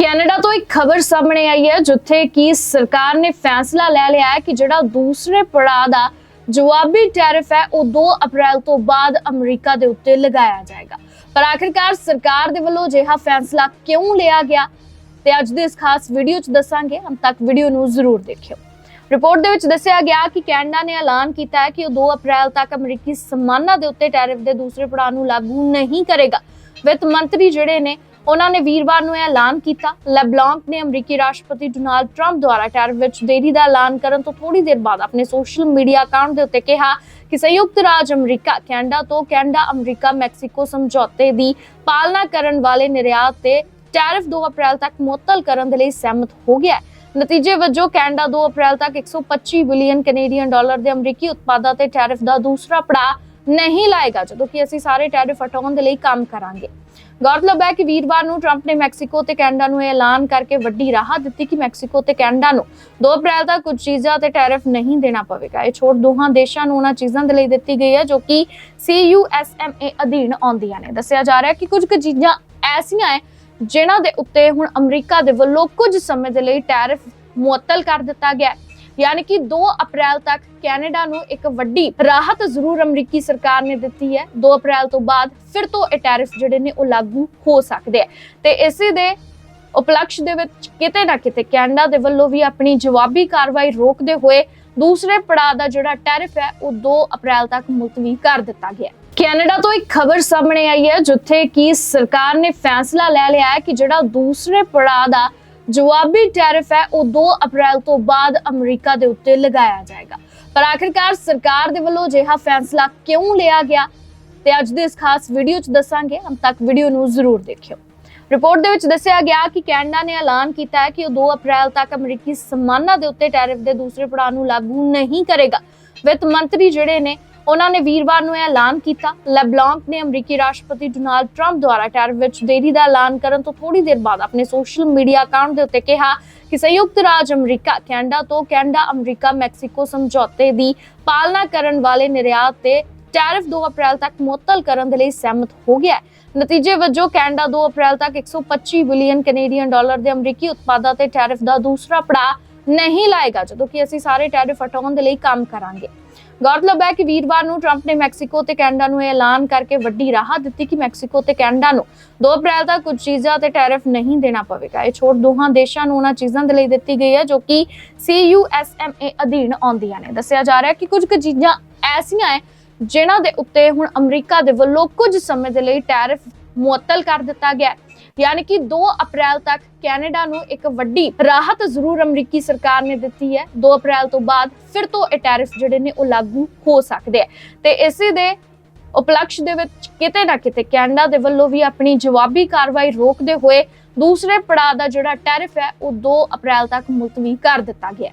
Canada ਤੋਂ ਇੱਕ ਖਬਰ ਸਾਹਮਣੇ ਆਈ ਹੈ, ਜਿੱਥੇ ਕਿ ਸਰਕਾਰ ਨੇ ਫੈਸਲਾ ਲੈ ਲਿਆ ਹੈ ਕਿ ਜਿਹੜਾ ਦੂਸਰੇ ਪੜਾਅ ਦਾ ਜਵਾਬੀ ਟੈਰਿਫ ਹੈ, ਉਹ 2 ਅਪ੍ਰੈਲ ਤੋਂ ਬਾਅਦ ਅਮਰੀਕਾ ਦੇ ਉੱਤੇ ਲਗਾਇਆ ਜਾਏਗਾ। ਪਰ ਆਖਿਰਕਾਰ ਸਰਕਾਰ ਦੇ ਵੱਲੋਂ ਅਜਿਹਾ ਫੈਸਲਾ ਕਿਉਂ ਲਿਆ ਗਿਆ? ਤੇ ਅੱਜ ਦੇ ਇਸ ਖਾਸ ਵੀਡੀਓ 'ਚ ਦੱਸਾਂਗੇ ਅੰਤ ਤੱਕ ਵੀਡੀਓ ਨੂੰ ਜ਼ਰੂਰ ਦੇਖਿਓ। ਰਿਪੋਰਟ ਦੇ ਵਿੱਚ ਦੱਸਿਆ ਗਿਆ ਕਿ ਕੈਨੇਡਾ ਨੇ ਐਲਾਨ ਕੀਤਾ ਹੈ ਕਿ ਉਹ 2 ਅਪ੍ਰੈਲ ਤੱਕ ਅਮਰੀਕੀ ਸਮਾਨਾਂ ਦੇ ਉੱਤੇ ਟੈਰਿਫ ਦੇ ਦੂਸਰੇ ਪੜਾਅ ਨੂੰ ਲਾਗੂ ਨਹੀਂ ਕਰੇਗਾ। ਵਿੱਤ ਮੰਤਰੀ ਜਿਹੜੇ ਨੇ ਉਹਨਾਂ ਨੇ ਵੀਰਵਾਰ ਨੂੰ ਇਹ ਐਲਾਨ ਕੀਤਾ। ਲੈਬਲੌਂਕ ਨੇ ਅਮਰੀਕੀ ਰਾਸ਼ਟਰਪਤੀ ਡੋਨਾਲਡ ਟਰੰਪ ਦੁਆਰਾ ਟੈਰਿਫ ਵਿੱਚ ਦੇਰੀ ਦਾ ਐਲਾਨ ਕਰਨ ਤੋਂ ਥੋੜੀ ਦੇਰ ਬਾਅਦ ਆਪਣੇ ਸੋਸ਼ਲ ਮੀਡੀਆ ਅਕਾਊਂਟ ਦੇ ਉੱਤੇ ਕਿਹਾ ਕਿ ਸੰਯੁਕਤ ਰਾਜ ਅਮਰੀਕਾ, ਕੈਨੇਡਾ ਤੋਂ ਕੈਨੇਡਾ, ਅਮਰੀਕਾ, ਮੈਕਸੀਕੋ ਸਮਝੌਤੇ ਦੀ ਪਾਲਣਾ ਕਰਨ ਵਾਲੇ ਨਿਰਯਾਤ ਤੇ ਟੈਰਿਫ 2 ਅਪ੍ਰੈਲ ਤੱਕ ਮੁਅੱਤਲ ਕਰਨ ਦੇ ਲਈ ਸਹਿਮਤ ਹੋ ਗਿਆ ਹੈ। ਨਤੀਜੇ ਵਜੋਂ ਕੈਨੇਡਾ 2 ਅਪ੍ਰੈਲ ਤੱਕ 125 ਬਿਲੀਅਨ ਕੈਨੇਡੀਅਨ ਡਾਲਰ ਦੇ ਅਮਰੀਕੀ ਉਤਪਾਦਾਂ ਤੇ ਟੈਰਿਫ ਦਾ ਦੂਸਰਾ ਪੜਾਅ ਨਹੀਂ ਲਾਏਗਾ ਜਦੋਂ ਕਿ ਅਸੀਂ ਸਾਰੇ ਟੈਰਿਫ ਹਟਾਉਣ ਦੇ ਲਈ ਕੰਮ ਕਰਾਂਗੇ। ਗੌਰਤਲਬ ਹੈ ਕਿ ਵੀਰਵਾਰ ਨੂੰ ਟਰੰਪ ਨੇ ਮੈਕਸੀਕੋ ਤੇ ਕੈਨੇਡਾ ਨੂੰ ਐਲਾਨ ਕਰਕੇ ਵੱਡੀ ਰਾਹਤ ਦਿੱਤੀ ਕਿ ਮੈਕਸੀਕੋ ਤੇ ਕੈਨੇਡਾ ਨੂੰ 2 ਅਪ੍ਰੈਲ ਤੱਕ ਕੁਝ ਚੀਜ਼ਾਂ ਤੇ ਟੈਰਿਫ ਨਹੀਂ ਦੇਣਾ ਪਵੇਗਾ। ਇਹ ਛੋਟ ਦੋਹਾਂ ਦੇਸ਼ਾਂ ਨੂੰ ਉਹਨਾਂ ਚੀਜ਼ਾਂ ਦੇ ਲਈ ਦਿੱਤੀ ਗਈ ਹੈ ਜੋ ਕਿ CUSMA ਅਧੀਨ ਆਉਂਦੀਆਂ ਨੇ। ਦੱਸਿਆ ਜਾ ਰਿਹਾ ਹੈ ਕਿ ਕੁਝ ਕੁ ਚੀਜ਼ਾਂ ਐਸੀਆਂ ਹੈ ਜਿਨ੍ਹਾਂ ਦੇ ਉੱਤੇ ਹੁਣ ਅਮਰੀਕਾ ਦੇ ਵੱਲੋਂ ਕੁਝ ਸਮੇਂ ਦੇ ਲਈ ਟੈਰਿਫ ਮੁਅੱਤਲ ਕਰ ਦਿੱਤਾ ਗਿਆ ਹੈ। ਯਾਨੀ ਕਿ 2 ਅਪ੍ਰੈਲ ਤੱਕ ਕੈਨੇਡਾ ਨੂੰ ਇੱਕ ਵੱਡੀ ਰਾਹਤ ਜ਼ਰੂਰ ਅਮਰੀਕੀ ਸਰਕਾਰ ਨੇ ਦਿੱਤੀ ਹੈ। 2 ਅਪ੍ਰੈਲ ਤੋਂ ਬਾਅਦ ਫਿਰ ਤੋਂ ਇਹ ਟੈਰਿਫ ਜਿਹੜੇ ਨੇ ਉਹ ਲਾਗੂ ਹੋ ਸਕਦੇ ਆ ਤੇ ਇਸੇ ਦੇ ਉਪਲਕਸ਼ ਦੇ ਵਿੱਚ ਕਿਤੇ ਨਾ ਕਿਤੇ ਕੈਨੇਡਾ ਦੇ ਵੱਲੋਂ ਵੀ ਆਪਣੀ ਜਵਾਬੀ ਕਾਰਵਾਈ ਰੋਕਦੇ ਹੋਏ ਦੂਸਰੇ ਪੜਾਅ ਦਾ ਜਿਹੜਾ ਟੈਰਿਫ ਹੈ, ਉਹ 2 ਅਪ੍ਰੈਲ ਤੱਕ ਮੁਲਤਵੀ ਕਰ ਦਿੱਤਾ ਗਿਆ ਕੈਨੇਡਾ ਤੋਂ ਇੱਕ ਖਬਰ ਸਾਹਮਣੇ ਆਈ ਹੈ, ਜਿੱਥੇ ਕਿ ਸਰਕਾਰ ਨੇ ਫੈਸਲਾ ਲੈ ਲਿਆ ਹੈ ਕਿ ਜਿਹੜਾ ਦੂਸਰੇ ਪੜਾਅ ਦਾ ਜਵਾਬੀ ਟੈਰਿਫ ਹੈ, ਉਹ 2 ਅਪ੍ਰੈਲ ਤੋਂ ਬਾਅਦ ਅਮਰੀਕਾ ਦੇ ਉੱਤੇ ਲਗਾਇਆ ਜਾਏਗਾ। ਪਰ ਆਖਿਰਕਾਰ ਸਰਕਾਰ ਦੇ ਵੱਲੋਂ ਅਜਿਹਾ ਫੈਸਲਾ ਕਿਉਂ ਲਿਆ ਗਿਆ? ਤੇ ਅੱਜ ਦੇ ਇਸ ਖਾਸ ਵੀਡੀਓ 'ਚ ਦੱਸਾਂਗੇ ਅੰਤ ਤੱਕ ਵੀਡੀਓ ਨੂੰ ਜ਼ਰੂਰ ਦੇਖਿਓ। ਰਿਪੋਰਟ ਦੇ ਵਿੱਚ ਦੱਸਿਆ ਗਿਆ ਕਿ ਕੈਨੇਡਾ ਨੇ ਐਲਾਨ ਕੀਤਾ ਹੈ ਕਿ ਉਹ 2 ਅਪ੍ਰੈਲ ਤੱਕ ਅਮਰੀਕੀ ਸਮਾਨਾਂ ਦੇ ਉੱਤੇ ਟੈਰਿਫ ਦੇ ਦੂਸਰੇ ਪੜਾਅ ਨੂੰ ਲਾਗੂ ਨਹੀਂ ਕਰੇਗਾ। ਵਿੱਤ ਮੰਤਰੀ ਜਿਹੜੇ ਨੇ ਉਹਨਾਂ ਨੇ ਵੀਰਵਾਰ ਨੂੰ ਇਹ ਐਲਾਨ ਕੀਤਾ। ਲੈਬਲੌਂਕ ਨੇ ਅਮਰੀਕੀ ਰਾਸ਼ਟਰਪਤੀ ਡੋਨਾਲਡ ਟਰੰਪ ਦੁਆਰਾ ਟੈਰਿਫ ਵਿੱਚ ਦੇਰੀ ਦਾ ਐਲਾਨ ਕਰਨ ਤੋਂ ਥੋੜੀ ਦੇਰ ਬਾਅਦ ਆਪਣੇ ਸੋਸ਼ਲ ਮੀਡੀਆ ਅਕਾਊਂਟ ਦੇ ਉੱਤੇ ਕਿਹਾ ਕਿ ਸੰਯੁਕਤ ਰਾਜ ਅਮਰੀਕਾ, ਕੈਨੇਡਾ ਤੋਂ ਕੈਨੇਡਾ, ਅਮਰੀਕਾ, ਮੈਕਸੀਕੋ ਸਮਝੌਤੇ ਦੀ ਪਾਲਣਾ ਕਰਨ ਵਾਲੇ ਨਿਰਯਾਤ ਤੇ ਟੈਰਿਫ 2 ਅਪ੍ਰੈਲ ਤੱਕ ਮੁਅੱਤਲ ਕਰਨ ਦੇ ਲਈ ਸਹਿਮਤ ਹੋ ਗਿਆ ਹੈ। ਨਤੀਜੇ ਵਜੋਂ ਕੈਨੇਡਾ 2 ਅਪ੍ਰੈਲ ਤੱਕ 125 ਬਿਲੀਅਨ ਕੈਨੇਡੀਅਨ ਡਾਲਰ ਦੇ ਅਮਰੀਕੀ ਉਤਪਾਦਾਂ ਤੇ ਟੈਰਿਫ ਦਾ ਦੂਸਰਾ ਪੜਾਅ ਨਹੀਂ ਲਾਏਗਾ, ਜਦੋਂ ਕਿ ਅਸੀਂ ਸਾਰੇ ਟੈਰਿਫ ਹਟਾਉਣ ਦੇ ਲਈ ਕੰਮ ਕਰਾਂਗੇ। ਗੌਰਤਲਬ ਹੈ ਕਿ ਵੀਰਵਾਰ ਨੂੰ ਟਰੰਪ ਨੇ ਮੈਕਸੀਕੋ ਤੇ ਕੈਨੇਡਾ ਨੂੰ ਇਹ ਐਲਾਨ ਕਰਕੇ ਵੱਡੀ ਰਾਹਤ ਦਿੱਤੀ ਕਿ ਮੈਕਸੀਕੋ ਤੇ ਕੈਨੇਡਾ ਨੂੰ 2 ਅਪ੍ਰੈਲ ਤੱਕ ਕੁਝ ਚੀਜ਼ਾਂ ਤੇ ਟੈਰਿਫ ਨਹੀਂ ਦੇਣਾ ਪਵੇਗਾ। ਇਹ ਛੋਟ ਦੋਹਾਂ ਦੇਸ਼ਾਂ ਨੂੰ ਉਹਨਾਂ ਚੀਜ਼ਾਂ ਦੇ ਲਈ ਦਿੱਤੀ ਗਈ ਹੈ ਜੋ ਕਿ CUSMA ਅਧੀਨ ਆਉਂਦੀਆਂ ਨੇ। ਦੱਸਿਆ ਜਾ ਰਿਹਾ ਹੈ ਕਿ ਕੁਝ ਕੁ ਚੀਜ਼ਾਂ ਐਸੀਆਂ ਹੈ ਜਿਨ੍ਹਾਂ ਦੇ ਉੱਤੇ ਹੁਣ ਅਮਰੀਕਾ ਦੇ ਵੱਲੋਂ ਕੁਝ ਸਮੇਂ ਦੇ ਲਈ ਟੈਰਿਫ ਮੁਅੱਤਲ ਕਰ ਦਿੱਤਾ ਗਿਆ ਹੈ। ਯਾਨੀ ਕਿ 2 ਅਪ੍ਰੈਲ ਤੱਕ ਕੈਨੇਡਾ ਨੂੰ ਇੱਕ ਵੱਡੀ ਰਾਹਤ ਜ਼ਰੂਰ ਅਮਰੀਕੀ ਸਰਕਾਰ ਨੇ ਦਿੱਤੀ ਹੈ। 2 ਅਪ੍ਰੈਲ ਤੋਂ ਬਾਅਦ ਫਿਰ ਤੋਂ ਇਹ ਟੈਰਿਫ ਜਿਹੜੇ ਨੇ ਉਹ ਲਾਗੂ ਹੋ ਸਕਦੇ ਆ ਤੇ ਇਸੇ ਦੇ ਉਪਲਕਸ਼ ਦੇ ਵਿੱਚ ਕਿਤੇ ਨਾ ਕਿਤੇ ਕੈਨੇਡਾ ਦੇ ਵੱਲੋਂ ਵੀ ਆਪਣੀ ਜਵਾਬੀ ਕਾਰਵਾਈ ਰੋਕਦੇ ਹੋਏ ਦੂਸਰੇ ਪੜਾਅ ਦਾ ਜਿਹੜਾ ਟੈਰਿਫ ਹੈ, ਉਹ 2 ਅਪ੍ਰੈਲ ਤੱਕ ਮੁਲਤਵੀ ਕਰ ਦਿੱਤਾ ਗਿਆ